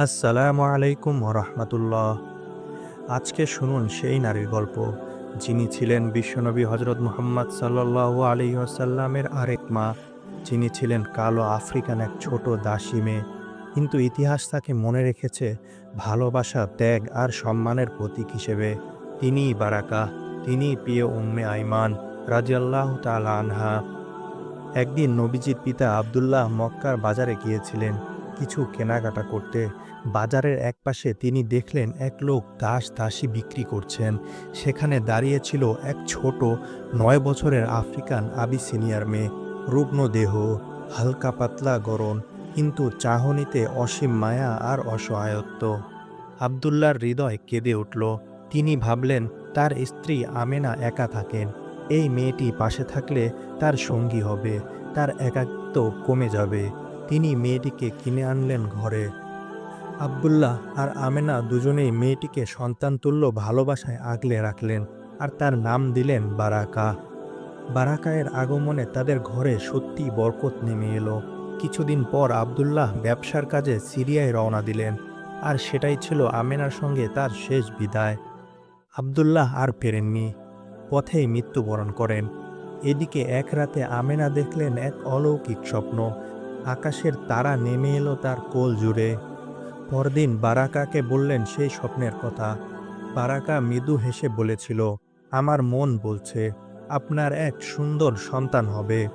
আসসালামু আলাইকুম রহমতুল্লাহ আজকে শুনুন সেই নারীর গল্প, যিনি ছিলেন বিশ্বনবী হজরত মুহাম্মদ সাল্লাহ আলী আসাল্লামের আরেক মা, যিনি ছিলেন কালো আফ্রিকান এক ছোট দাসী মেয়ে। কিন্তু ইতিহাস তাকে মনে রেখেছে ভালোবাসা, ত্যাগ আর সম্মানের প্রতীক হিসেবে। তিনিই বারাকা, তিনিই প্রিয় উম্মে আইমান রাজিয়াল্লাহ তালা আনহা। একদিন নবীজির পিতা আবদুল্লাহ মক্কার বাজারে গিয়েছিলেন। কিছু কেনাকাটা করতে বাজারের একপাশে তিনি দেখলেন এক লোক দাস দাসী বিক্রি করছেন। সেখানে দাঁড়িয়ে ছিল এক ছোট নয় বছরের আফ্রিকান আবিসিনিয়ার মেয়ে। রুগ্ন দেহ, হালকা পাতলা গরম কিন্তু চাহনিতে অসীম মায়া আর অসহায়ত্ব। আবদুল্লার হৃদয় কেঁদে উঠল। তিনি ভাবলেন, তার স্ত্রী আমেনা একা থাকেন। এই মেয়েটি পাশে থাকলে তার সঙ্গী হবে, তার একাকিত্ব কমে যাবে। তিনি মেয়েটিকে কিনে আনলেন ঘরে। আবদুল্লাহ আর আমেনা দুজনেই মেয়েটিকে সন্তানতুল্য ভালোবাসায় আগলে রাখলেন আর তার নাম দিলেন বারাকা। বারাকায়ের আগমনে তাদের ঘরে সত্যি বরকত নেমে এলো। কিছুদিন পর আবদুল্লাহ ব্যবসার কাজে সিরিয়ায় রওনা দিলেন আর সেটাই ছিল আমেনার সঙ্গে তার শেষ বিদায়। আবদুল্লাহ আর ফেরেননি, পথেই মৃত্যুবরণ করেন। এদিকে এক রাতে আমেনা দেখলেন এক অলৌকিক স্বপ্ন। আকাশের তারা নেমে এলো তার কোল জুড়ে। পরদিন বারাকাকে বললেন সেই স্বপ্নের কথা। বারাকা মৃদু হেসে বলেছিল, আমার মন বলছে, আপনার এক সুন্দর সন্তান হবে।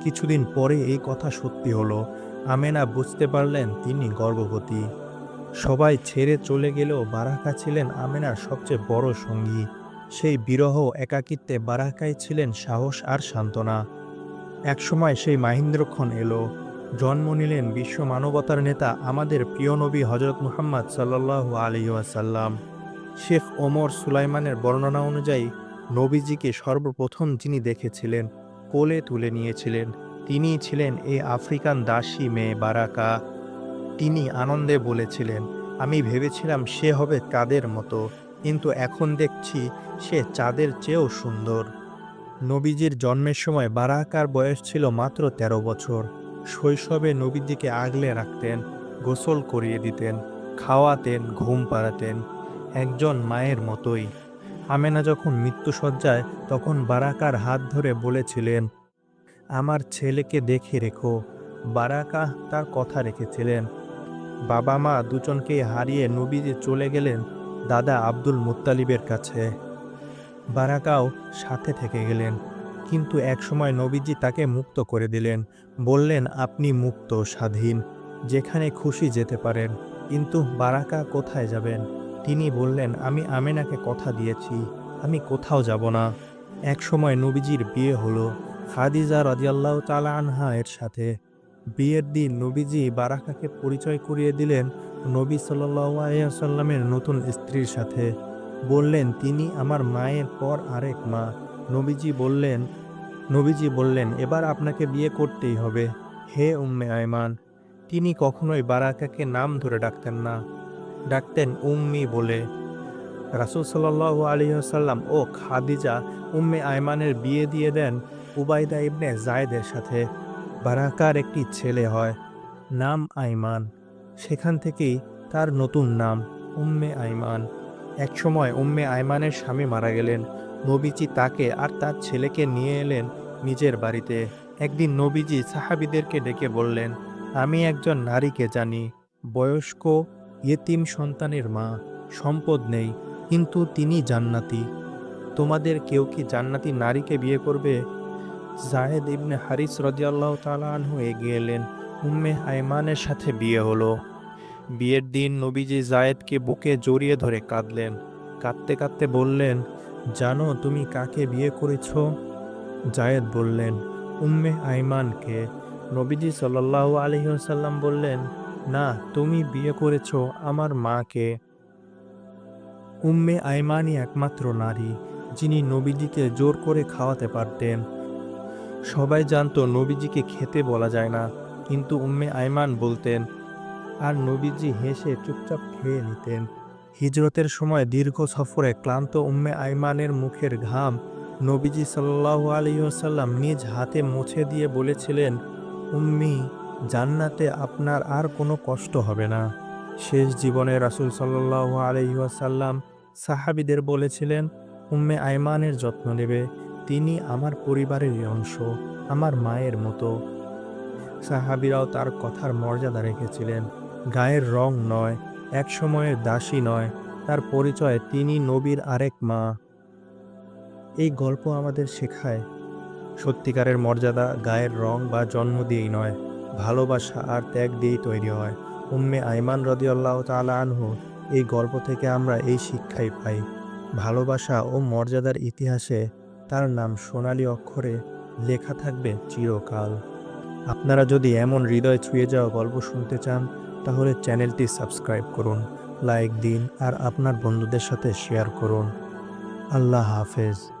কিছুদিন পরে এই কথা সত্যি হলো। আমেনা বুঝতে পারলেন তিনি গর্ভবতী। সবাই ছেড়ে চলে গেলেও বারাকা ছিলেন আমেনার সবচেয়ে বড় সঙ্গী। সেই বিরহ একাকিত্বে বারাকাই ছিলেন সাহস আর সান্ত্বনা। একসময় সেই মাহিন্দ্রক্ষণ এলো। জন্ম নিলেন বিশ্ব মানবতার নেতা আমাদের প্রিয় নবী হজরত মুহাম্মদ সাল্লাহ আলী ওয়াসাল্লাম। শেখ ওমর সুলাইমানের বর্ণনা অনুযায়ী নবীজিকে সর্বপ্রথম যিনি দেখেছিলেন, কোলে তুলে নিয়েছিলেন। তিনিই ছিলেন এই আফ্রিকান দাসী মেয়ে বারাকা। তিনি আনন্দে বলেছিলেন, আমি ভেবেছিলাম সে হবে কাদের মতো, কিন্তু এখন দেখছি সে চাঁদের চেয়েও সুন্দর। নবীজির জন্মের সময় বারাকার বয়স ছিল মাত্র ১৩ বছর। শৈশবে নবীজিকে আগলে রাখতেন, গোসল করিয়ে দিতেন, খাওয়াতেন, ঘুম পাড়াতেন, একজন মায়ের মতোই। আমেনা যখন মৃত্যুসজ্জায়, তখন বারাকার হাত ধরে বলেছিলেন, আমার ছেলেকে দেখে রেখো। বারাকা তার কথা রেখেছিলেন। বাবা মা দুজনকেই হারিয়ে নবীজি চলে গেলেন দাদা আব্দুল মুত্তালিবের কাছে। বারাকাও সাথে থেকে গেলেন, কিন্তু একসময় নবীজি তাকে মুক্ত করে দিলেন। বললেন, আপনি মুক্ত, স্বাধীন, যেখানে খুশি যেতে পারেন, কিন্তু বারাকা কোথায় যাবেন? তিনি বললেন, আমি আমেনাকে কথা দিয়েছি, আমি কোথাও যাব না। এক সময় নবীজির বিয়ে হলো, খাদিজা রাজিয়াল্লাহ তালা আনহা এর সাথে। বিয়ের দিন নবীজি বারাকাকে পরিচয় করিয়ে দিলেন নবী সাল্লাহ সাল্লামের নতুন স্ত্রীর সাথে। বললেন, তিনি আমার মায়ের পর আরেক মা। নবীজি বললেন নবীজি বললেন, এবার আপনাকে বিয়ে করতেই হবে। হে উম্মে আয়মান, তিনি কখনোই বারাকাকে নাম ধরে ডাকতেন না। ডাকতেন উম্মি বলে। রাসুল সাল্লাহ আলিয়াল্লাম ও খাদিজা উম্মে আয়মানের বিয়ে দিয়ে দেন উবাইদা ইবনে জায়দের সাথে। বারাকার একটি ছেলে হয়, নাম আইমান সেখান থেকেই তার নতুন নাম উম্মে আইমান একসময় উম্মে আয়মানের স্বামী মারা গেলেন। নবীজি তাকে আর তার ছেলেকে নিয়ে এলেন নিজের বাড়িতে। একদিন নবীজি সাহাবিদেরকে ডেকে বললেন, আমি একজন নারীকে জানি, বয়স্ক, ইয়েতিম সন্তানের মা, সম্পদ নেই, কিন্তু তিনি জান্নাতি। তোমাদের কেউ কি জান্নাতি নারীকে বিয়ে করবে? জাহেদ ইবনে হারিস রদিয়াল্লাহ তালা এগিয়ে এলেন। উম্মে আইমানের সাথে বিয়ে হলো। বিয়ের দিন নবীজি জায়েদকে বুকে জড়িয়ে ধরে কাঁদলেন। কাঁদতে কাঁদতে বললেন, জানো তুমি কাকে বিয়ে করেছ? জায়েদ বললেন, উম্মে আইমানকে। নবীজি সাল্লাহ আলহিহাল্লাম বললেন, না, তুমি বিয়ে করেছ আমার মাকে। উম্মে আইমানই একমাত্র নারী, যিনি নবীজিকে জোর করে খাওয়াতে পারতেন। সবাই জানতো নবীজিকে খেতে বলা যায় না, কিন্তু উম্মে আইমান বলতেন আর নবীজি হেসে চুপচাপ খেয়ে নিতেন। হিজরতের সময় দীর্ঘ সফরে ক্লান্ত উম্মে আইমানের মুখের ঘাম নবীজি সাল্লাহ আলিয়াল্লাম নিজ হাতে মুছে দিয়ে বলেছিলেন, উম্মি, জান্নাতে আপনার আর কোনো কষ্ট হবে না। শেষ জীবনে রাসূল সাল্লাল্লাহু আলাইহি ওয়াসাল্লাম সাহাবীদের বলেছিলেন, উম্মে আয়মানের যত্ন নেবে, তিনি আমার পরিবারের অংশ, আমার মায়ের মতো। সাহাবিরাও তার কথার মর্যাদা রেখেছিলেন। গায়ের রং নয়, এক সময়ের দাসী নয়, তার পরিচয় তিনি নবীর আরেক মা। এই গল্প আমাদের শেখায়, সত্যিকারের মর্যাদা গায়ের রং বা জন্ম দিয়েই নয়, ভালোবাসা আর ত্যাগ দিয়েই তৈরি হয়। উম্মে আইমান রদিয়াল্লাহ তালা আনহু এই গল্প থেকে আমরা এই শিক্ষাই পাই। ভালোবাসা ও মর্যাদার ইতিহাসে তার নাম সোনালী অক্ষরে লেখা থাকবে চিরকাল। আপনারা যদি এমন হৃদয় ছুঁয়ে যাওয়া গল্প শুনতে চান তাহলে চ্যানেলটি সাবস্ক্রাইব করুন লাইক দিন আর আপনার বন্ধুদের সাথে শেয়ার করুন। আল্লাহ হাফেজ।